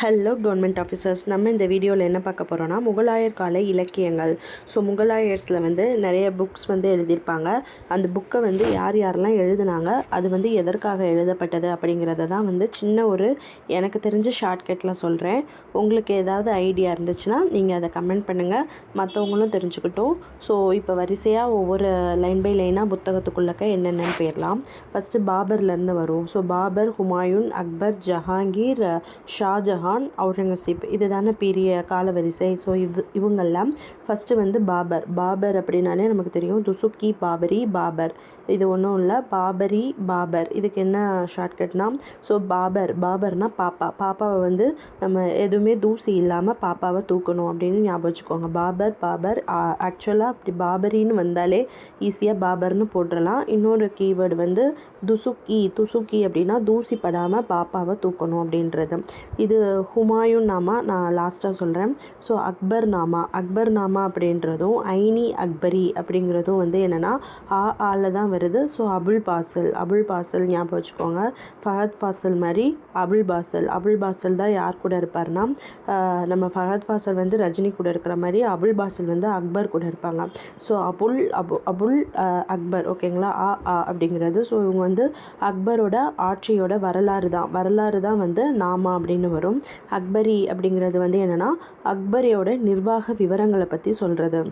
Hello government officers நம்ம இந்த வீடியோவில் என்ன பார்க்க போகிறோன்னா முகலாயர் கால இலக்கியங்கள். ஸோ முகலாயர்ஸில் வந்து நிறைய புக்ஸ் வந்து எழுதியிருப்பாங்க. அந்த புக்கை வந்து யார் யாரெல்லாம் எழுதுனாங்க அது வந்து எதற்காக எழுதப்பட்டது அப்படிங்கிறத தான் வந்து சின்ன ஒரு எனக்கு தெரிஞ்ச ஷார்ட்கட்டில் சொல்கிறேன் உங்களுக்கு ஏதாவது ஐடியா இருந்துச்சுன்னா நீங்கள் அதை கமெண்ட் பண்ணுங்கள் மற்றவங்களும் தெரிஞ்சுக்கிட்டோம். ஸோ இப்போ வரிசையாக ஒவ்வொரு லைன் பை லைனாக புத்தகத்துக்குள்ளக்க என்னென்னு போயிடலாம். ஃபஸ்ட்டு பாபர்லேருந்து வரும். ஸோ பாபர் ஹுமாயூன் அக்பர் ஜஹாங்கீர் ஷாஜஹான் அவுரங்கசீப். இதுதானே பெரிய காலவரிசை. ஸோ இது இவங்கெல்லாம் ஃபஸ்ட்டு வந்து பாபர். பாபர் அப்படின்னாலே நமக்கு தெரியும் துசுக்கி பாபரி பாபர். இது ஒன்றும் இல்லை. பாபரி பாபர். இதுக்கு என்ன ஷார்ட்கட்னா ஸோ பாபர். பாபர்னா பாப்பா. பாப்பாவை வந்து நம்ம எதுவுமே தூசி இல்லாமல் பாப்பாவை தூக்கணும் அப்படின்னு ஞாபகம் வச்சுக்கோங்க. பாபர் பாபர். ஆக்சுவலாக அப்படி பாபரின்னு வந்தாலே ஈஸியாக பாபர்னு போட்டுடலாம். இன்னொரு கீவேர்டு வந்து துசுக்கி. துசுக்கி அப்படின்னா தூசி படாமல் பாப்பாவை தூக்கணும் அப்படின்றது. இது ஹுமாயூன் நாமா நான் லாஸ்ட்டாக சொல்கிறேன் ஸோ அக்பர் நாமா. அக்பர் நாமா அப்படின்றதும் ஐனி அக்பரி அப்படிங்கிறதும் வந்து என்னென்னா ஆ ஆல தான் வருது. ஸோ அபுல் பாசல். அபுல் பாசல் ஞாபகம் வச்சுக்கோங்க. ஃபஹத் ஃபாசல் மாதிரி அபுல் பாசல். அபுல் பாசல் தான் யார் கூட இருப்பார்னா நம்ம ஃபஹத் ஃபாசல் வந்து ரஜினி கூட இருக்கிற மாதிரி அபுல் பாசல் வந்து அக்பர் கூட இருப்பாங்க. ஸோ அபுல் அபு அபுல் அக்பர். ஓகேங்களா ஆ ஆ அப்படிங்கிறது. ஸோ இவங்க வந்து அக்பரோட ஆட்சியோட வரலாறு தான். வரலாறு தான் வந்து நாமா அப்படின்னு வரும். அக்பரி அப்படிங்கிறது வந்து என்னென்னா அக்பரியோட நிர்வாக விவரங்களை பற்றி சொல்கிறது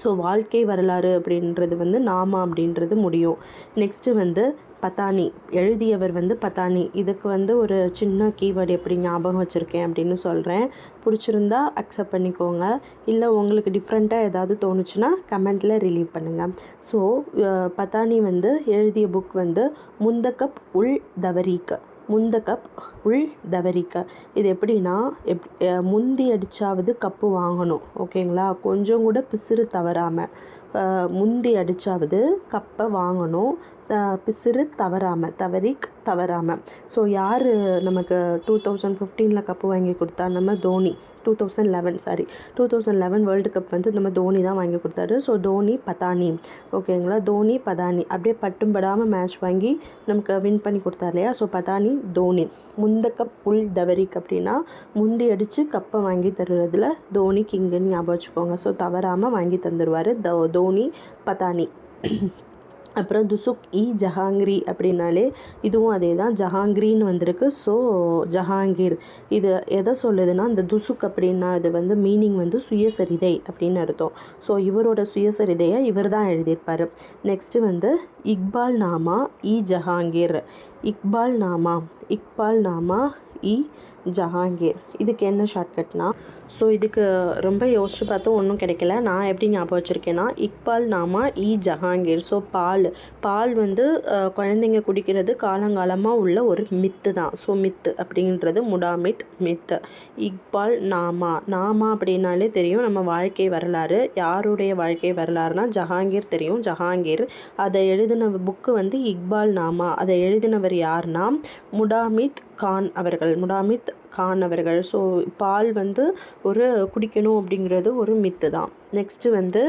ஸோ வாழ்க்கை வரலாறு அப்படின்றது வந்து நாமா அப்படின்றது முடியும். நெக்ஸ்ட்டு வந்து பத்தானி எழுதியவர் வந்து பத்தானி இதுக்கு வந்து ஒரு சின்ன கீவேர்டு எப்படி ஞாபகம் வச்சுருக்கேன் அப்படின்னு சொல்கிறேன் பிடிச்சிருந்தா அக்செப்ட் பண்ணிக்கோங்க. இல்லை உங்களுக்கு டிஃப்ரெண்ட்டாக ஏதாவது தோணுச்சுன்னா கமெண்ட்டில் ரிலீவ் பண்ணுங்கள் ஸோ பத்தானி வந்து எழுதிய புக் வந்து முந்தக்கப் உள் தவரீக்க. முந்த கப் உள் தவரிக்க இது எப்படின்னா எப் முந்தி அடித்தாவது கப்பு வாங்கணும். ஓகேங்களா கொஞ்சம் கூட பிசிறு தவறாமல் முந்தி அடித்தாவது கப்பை வாங்கணும். பிசிறு தவறாமல் தவறிக் தவறாமல் ஸோ யார் நமக்கு டூ தௌசண்ட் ஃபிஃப்டீனில் கப்பு வாங்கி கொடுத்தா? நம்ம Dhoni. Two thousand eleven sorry two thousand eleven world cup வந்து நம்ம தோனி தான் வாங்கி கொடுத்தாரு. ஸோ தோனி பதானி. ஓகேங்களா தோனி பதானி. அப்படியே பட்டும் படாமல் மேட்ச் வாங்கி நமக்கு வின் பண்ணி கொடுத்தாரு இல்லையா? ஸோ பதானி தோனி. முந்த கப் உள் தவரிக் அப்படின்னா முந்தி அடித்து கப்பை வாங்கி தருவதில் தோனி கிங்குன்னு ஞாபகம் வச்சுக்கோங்க. ஸோ தவறாமல் வாங்கி தந்துடுவார் தோ தோனி பதானி. அப்புறம் துசுக் இ ஜஹாங்கிரி அப்படின்னாலே இதுவும் அதே தான். ஜஹாங்கிரின்னு வந்திருக்கு. ஸோ ஜஹாங்கீர். இது எதை சொல்லுதுன்னா இந்த துசுக் அப்படின்னா இது வந்து மீனிங் வந்து சுயசரிதை அப்படின்னு அர்த்தம். ஸோ இவரோட சுயசரிதையை இவர் தான் எழுதியிருப்பார். நெக்ஸ்ட்டு வந்து இக்பால் நாமா இ ஜஹாங்கீர். இக்பால் நாமா இக்பால் நாமா இ ஜஹாங்கீர். இதுக்கு என்ன ஷார்ட்கட்னா ஸோ இதுக்கு ரொம்ப யோசிச்சு பார்த்தும் ஒன்றும் கிடைக்கல. நான் எப்படி ஞாபகம் வச்சுருக்கேன்னா இக்பால் நாமா இ ஜஹாங்கீர். ஸோ பால் பால் வந்து குழந்தைங்க குடிக்கிறது காலங்காலமாக உள்ள ஒரு மித்து தான். ஸோ மித்து அப்படின்றது முடாமித் மித்து இக்பால் நாமா நாமா அப்படின்னாலே தெரியும். நம்ம வாழ்க்கை வரலாறு யாருடைய வாழ்க்கை வரலாறுனா ஜஹாங்கீர் தெரியும். ஜஹாங்கீர் அதை எழுதின புக்கு வந்து இக்பால் நாமா. அதை எழுதினவர் யார்னா முடாமித் கான் அவர்கள். முடாமித் காணவர்கள். ஸோ பால் வந்து ஒரு குடிக்கணும் அப்படிங்கிறது ஒரு மித்து தான். நெக்ஸ்ட்டு வந்து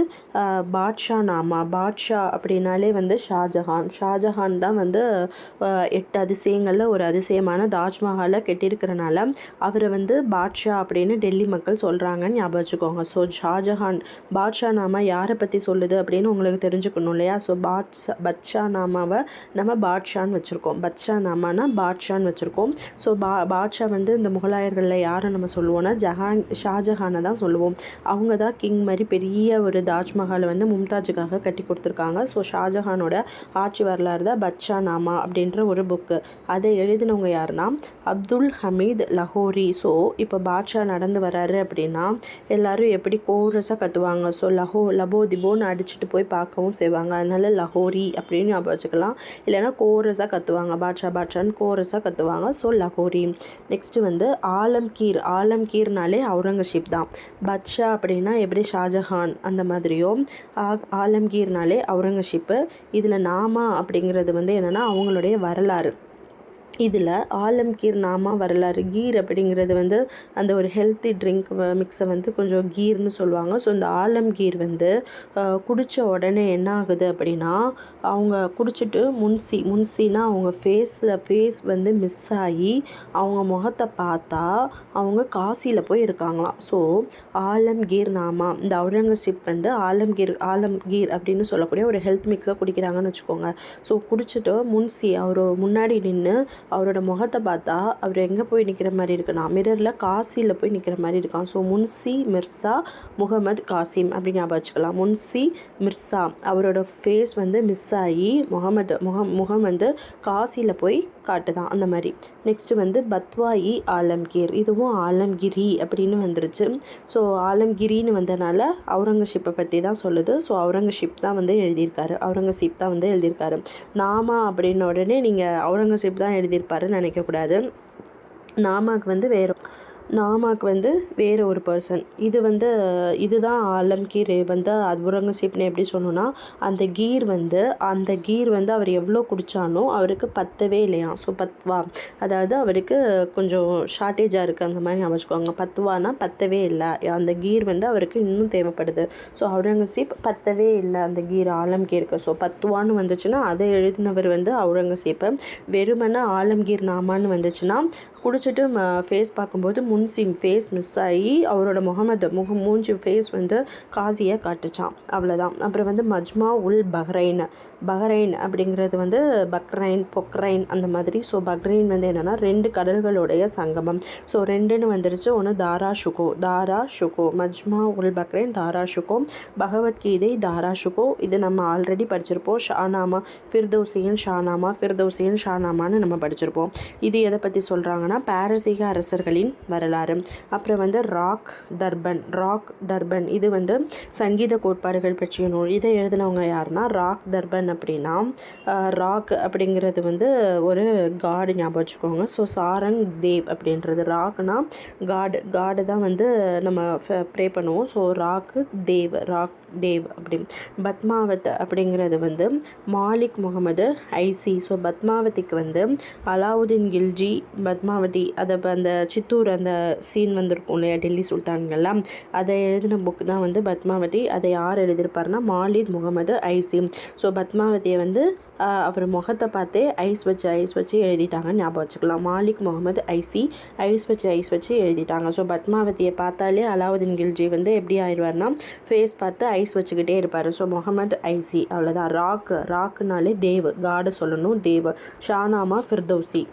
பாட்ஷா நாமா பாட்ஷா அப்படின்னாலே வந்து ஷாஜஹான். ஷாஜஹான் தான் வந்து எட்டு அதிசயங்களில் ஒரு அதிசயமான தாஜ்மஹாலை கட்டியிருக்கிறனால அவரை வந்து பாட்ஷா அப்படின்னு டெல்லி மக்கள் சொல்கிறாங்கன்னு ஞாபகம் வச்சுக்கோங்க. ஸோ ஷாஜஹான் பாட்ஷா நாமா யாரை பற்றி சொல்லுது அப்படின்னு உங்களுக்கு தெரிஞ்சுக்கணும் இல்லையா? ஸோ பாட்ஷா பத்ஷா நாமாவை நம்ம பாட்ஷான்னு வச்சுருக்கோம். பத்ஷா நாமானா பாட்ஷான்னு வச்சுருக்கோம். ஸோ பா பாட்ஷா வந்து இந்த முகலாயர்களில் யாரை நம்ம சொல்லுவோம்னா ஜஹான் ஷாஜஹானை தான் சொல்லுவோம். அவங்க தான் கிங் மாதிரி பெரிய ஒரு தாஜ்மஹாலை வந்து மும்தாஜுக்காக கட்டி கொடுத்துருக்காங்க. ஸோ ஷாஜஹானோட ஆட்சி வரலாறு தான் பத்ஷா நாமா அப்படின்ற ஒரு புக்கு அதை எழுதினவங்க யாருன்னா அப்துல் ஹமீத் லஹோரி. ஸோ இப்போ பாட்ஷா நடந்து வராரு அப்படின்னா எல்லாரும் எப்படி கோரஸாக கத்துவாங்க? ஸோ லஹோ லபோ திபோன்னு அடிச்சுட்டு போய் பார்க்கவும் செய்வாங்க. அதனால் லஹோரி அப்படின்னு ஞாபகம் வச்சுக்கலாம். இல்லைன்னா கோரஸாக கத்துவாங்க. பாட்ஷா பாட்ஷான்னு கோரஸாக கத்துவாங்க. ஸோ லஹோரி. நெக்ஸ்ட்டு வந்து ஆலம்கீர் ஆலம்கீர்னாலே அவுரங்கசீப் தான். பத்ஷா அப்படின்னா எப்படி? ஷாஜஹான் அந்த மாதிரியோ ஆ- ஆலம்கீர்னாலே அவுரங்கசீப்பு. இதில் நாமா அப்படிங்கிறது வந்து என்னென்னா அவங்களுடைய வரலாறு. இதில் ஆலம்கீர் நாமா வரலாறு கீர் அப்படிங்கிறது வந்து அந்த ஒரு ஹெல்த்தி ட்ரிங்க் மிக்ஸை வந்து கொஞ்சம் கீர்னு சொல்லுவாங்க. ஸோ இந்த ஆலம்கீர் வந்து குடித்த உடனே என்ன ஆகுது அப்படின்னா அவங்க குடிச்சிட்டு முன்சி முன்சினா அவங்க ஃபேஸில் ஃபேஸ் வந்து மிஸ் ஆகி அவங்க முகத்தை பார்த்தா அவங்க காசியில் போய் இருக்காங்களாம். ஸோ ஆலம்கீர் நாமா இந்த அவுரங்கசீப் வந்து ஆலம்கீர் ஆலம்கீர் அப்படின்னு சொல்லக்கூடிய ஒரு ஹெல்த் மிக்ஸை குடிக்கிறாங்கன்னு வச்சுக்கோங்க. ஸோ குடிச்சிட்டு முன்சி அவர் முன்னாடி நின்று அவரோட முகத்தை பார்த்தா அவர் எங்கே போய் நிற்கிற மாதிரி இருக்குன்னா மிரரில் காசியில் போய் நிற்கிற மாதிரி இருக்கான். ஸோ முன்சி மிர்சா முகமது காசிம் அப்படின்னு ஞாபகம் வச்சுக்கலாம். முன்சி மிர்சா அவரோட ஃபேஸ் வந்து மிஸ் ஆகி முகமது முகம் முகம் வந்து காசியில் போய் காட்டு தான் அந்த மாதிரி. நெக்ஸ்ட்டு வந்து பத்வாயி ஆலம்கீர். இதுவும் ஆலம்கிரி அப்படின்னு வந்துருச்சு. ஸோ ஆலம்கிரின்னு வந்தனால அவுரங்கசீப்பை பற்றி தான் சொல்லுது. ஸோ அவுரங்கசீப் தான் வந்து எழுதியிருக்காரு. அவுரங்கசீப் தான் வந்து எழுதியிருக்காரு. நாமா அப்படின்ன உடனே நீங்கள் அவுரங்கசீப் தான் எழுதியிருப்பாருன்னு நினைக்கக்கூடாது நாமாக்கு வந்து வேறு நாமாக்கு வந்து வேறு ஒரு பர்சன் இது வந்து இதுதான் ஆலம்கீர் வந்து அவுரங்கசீப்னு எப்படி சொன்னோன்னா அந்த கீர் வந்து அந்த கீர் வந்து அவர் எவ்வளோ குடித்தானோ அவருக்கு பத்தவே இல்லையா ஸோ பத்வா. அதாவது அவருக்கு கொஞ்சம் ஷார்ட்டேஜாக இருக்குது அந்த மாதிரி அமைச்சுக்கோங்க பத்துவானா பத்தவே இல்லை. அந்த கீர் வந்து அவருக்கு இன்னும் தேவைப்படுது. ஸோ அவுரங்கசீப் பத்தவே இல்லை அந்த கீர் ஆலம்கீருக்கு ஸோ பத்துவான்னு வந்துச்சுன்னா அதை எழுதினவர் வந்து அவுரங்கசீப்பை. வெறுமன ஆலம்கீர் நாமான்னு வந்துச்சுன்னா குடிச்சிட்டு ஃபேஸ் பார்க்கும்போது முன்சிம் ஃபேஸ் மிஸ் ஆகி அவரோட முகமது முக மூஞ்சி ஃபேஸ் வந்து காசியை காட்டுச்சான் அவ்வளோதான் அப்புறம் வந்து மஜ்மா உல் பஹ்ரைன். பஹ்ரைன் அப்படிங்கிறது வந்து பக்ரைன் பொக்ரைன் அந்த மாதிரி. ஸோ பக்ரைன் வந்து என்னென்னா ரெண்டு கடல்களுடைய சங்கமம். ஸோ ரெண்டுன்னு வந்துருச்சு. ஒன்று தாரா ஷுகோ தாரா ஷுகோ மஜ்மா உல் பக்ரைன் தாரா ஷுகோ பகவத்கீதை தாரா ஷுகோ இது நம்ம ஆல்ரெடி படிச்சிருப்போம். ஷானாமா ஃபிர்தௌசியன் ஷானாமா ஃபிர்தௌசியன் ஷானாமான்னு நம்ம படிச்சிருப்போம். இது எதை பற்றி சொல்கிறாங்கன்னா பாரசீக அரசர்களின் வரலாறு அப்புறம் வந்து ராக் தர்பன் ராக் தர்பன். இது வந்து சங்கீத கோட்பாடுகள் பற்றிய நூல். இதை எழுதினவங்க யாருன்னா ராக் தர்பன் அப்படின்னா ராக் அப்படிங்கிறது வந்து ஒரு காடு ஞாபகம் வச்சுக்கோங்க. ஸோ சாரங் தேவ் அப்படின்றது. ராக்னா காடு. காடு தான் வந்து நம்ம ப்ரே பண்ணுவோம். ஸோ ராக்கு தேவ் ராக் தேவ் அப்படி. பத்மாவத் அப்படிங்கிறது வந்து மாலிக் முகமது ஐசி. ஸோ பத்மாவதிக்கு வந்து அலாவுதீன் கில்ஜி பத்மாவதி அதை அந்த சித்தூர் அந்த சீன் வந்திருக்கும் இல்லையா டெல்லி சுல்தான்கள்லாம். அதை எழுதின புக் தான் வந்து பத்மாவதி அதை யார் எழுதியிருப்பாருன்னா மாலித் முகமது ஐசி. ஸோ பத்மாவதியை வந்து அவர் முகத்தை பார்த்தே ஐஸ் வச்சு ஐஸ் வச்சு எழுதிட்டாங்க ஞாபகம் வச்சுக்கலாம். மாலிக் முகமது ஐசி ஐஸ் வச்சு ஐஸ் வச்சு எழுதிட்டாங்க. ஸோ பத்மாவதியை பார்த்தாலே அலாவுதீன் கில்ஜி வந்து எப்படி ஆயிடுவார்னா ஃபேஸ் பார்த்து ஐஸ் வச்சுக்கிட்டே இருப்பார். ஸோ முகமது ஐசி அவ்வளோதான் ராக் ராக்குனாலே தேவ் காடு சொல்லணும் தேவ். ஷானாமா ஃபிர்தௌசி.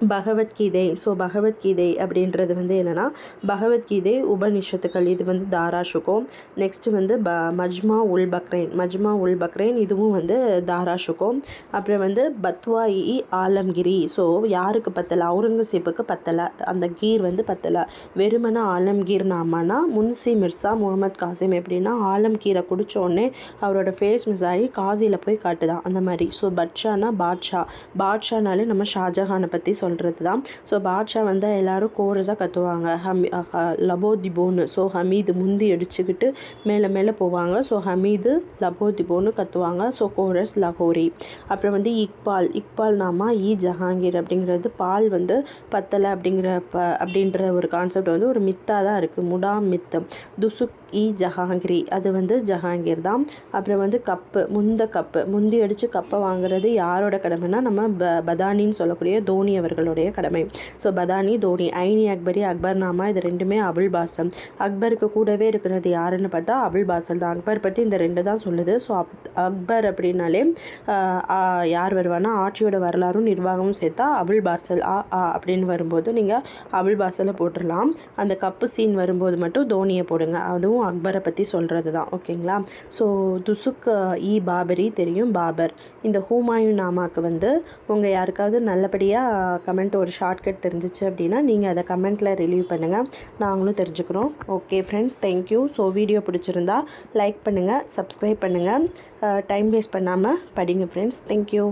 பகவத்கீதை ஸோ பகவத்கீதை அப்படின்றது வந்து என்னென்னா பகவத்கீதை உபனிஷத்துக்கள் இது வந்து தாராஷுகோம். நெக்ஸ்ட் வந்து ப மஜ்மா உல் பக்ரைன். மஜ்மா உல் பக்ரைன் இதுவும் வந்து தாராஷுகோம். அப்புறம் வந்து பத்வாயி ஆலம்கிரி. ஸோ யாருக்கு பத்தலை? அவுரங்கசீப்புக்கு பத்தலை. அந்த கீர் வந்து பத்தலை. வெறுமன ஆலம்கீர் நாமானா முன்சி மிர்சா முகமது காசிம் எப்படின்னா ஆலம்கீரை குடித்தோடனே அவரோட ஃபேஸ் மிஸ் ஆகி காசியில் போய் காட்டுதான். அந்த மாதிரி. ஸோ பட்ஷானா பாட்ஷா. பாட்ஷானாலே நம்ம ஷாஜஹானை பற்றி சொல்கிறது தான் ஸோ பாட்ஷா வந்து எல்லோரும் கோரஸாக கற்றுவாங்க ஹமி லபோ திபோன்னு ஸோ ஹமீது முந்தி அடிச்சுக்கிட்டு மேலே மேலே போவாங்க. ஸோ ஹமீது லபோ திபோன்னு கற்றுவாங்க ஸோ கோரஸ் லகோரி அப்புறம் வந்து இக்பால். இக்பால் நாமா இ ஜஹாங்கீர் அப்படிங்கிறது பால் வந்து பத்தலை அப்படிங்கிற ப அப்படின்ற ஒரு கான்செப்ட் வந்து ஒரு மித்தாக தான் இருக்குது முடா மித்தம் துசுக் இ ஜஹாங்கிரி. அது வந்து ஜஹாங்கீர் தான். அப்புறம் வந்து கப்பு முந்த கப்பு. முந்தி அடித்து கப்பை வாங்குறது யாரோட கடமைன்னா நம்ம ப பதானின்னு சொல்லக்கூடிய தோனி அவர் அவர்களுடைய கடமை. ஸோ பதானி தோனி ஐனி அக்பரி அக்பர் நாமா இது ரெண்டுமே அபுல் பாசம். அக்பருக்கு கூடவே இருக்கிறது யாருன்னு பார்த்தா அபுல் பாசல் தான். அக்பர் பற்றி இந்த ரெண்டு தான் சொல்லுது. ஸோ அப் அக்பர் அப்படின்னாலே யார் வருவானா ஆட்சியோட வரலாறும் நிர்வாகமும் சேர்த்தா அபுல் பாசல் ஆ ஆ அப்படின்னு வரும்போது நீங்கள் அபுல் பாசலை போட்டுடலாம். அந்த கப்பு சீன் வரும்போது மட்டும் தோனியை போடுங்க. அதுவும் அக்பரை பற்றி சொல்கிறது தான். ஓகேங்களா? ஸோ துசுக் இ பாபரி தெரியும். பாபர். இந்த ஹூமாயூன் நாமாக்கு வந்து உங்கள் யாருக்காவது நல்லபடியாக கமெண்ட் ஒரு ஷார்ட்கட் தெரிஞ்சிச்சு அப்படின்னா நீங்கள் அதை கமெண்ட்டில் ரிலீவ் பண்ணுங்கள் நாங்களும் தெரிஞ்சுக்கிறோம். Okay friends thank you so video பிடிச்சிருந்தா லைக் பண்ணுங்கள் சப்ஸ்கிரைப் பண்ணுங்கள் டைம் வேஸ்ட் பண்ணாமல் படிங்க ஃப்ரெண்ட்ஸ் தேங்க்யூ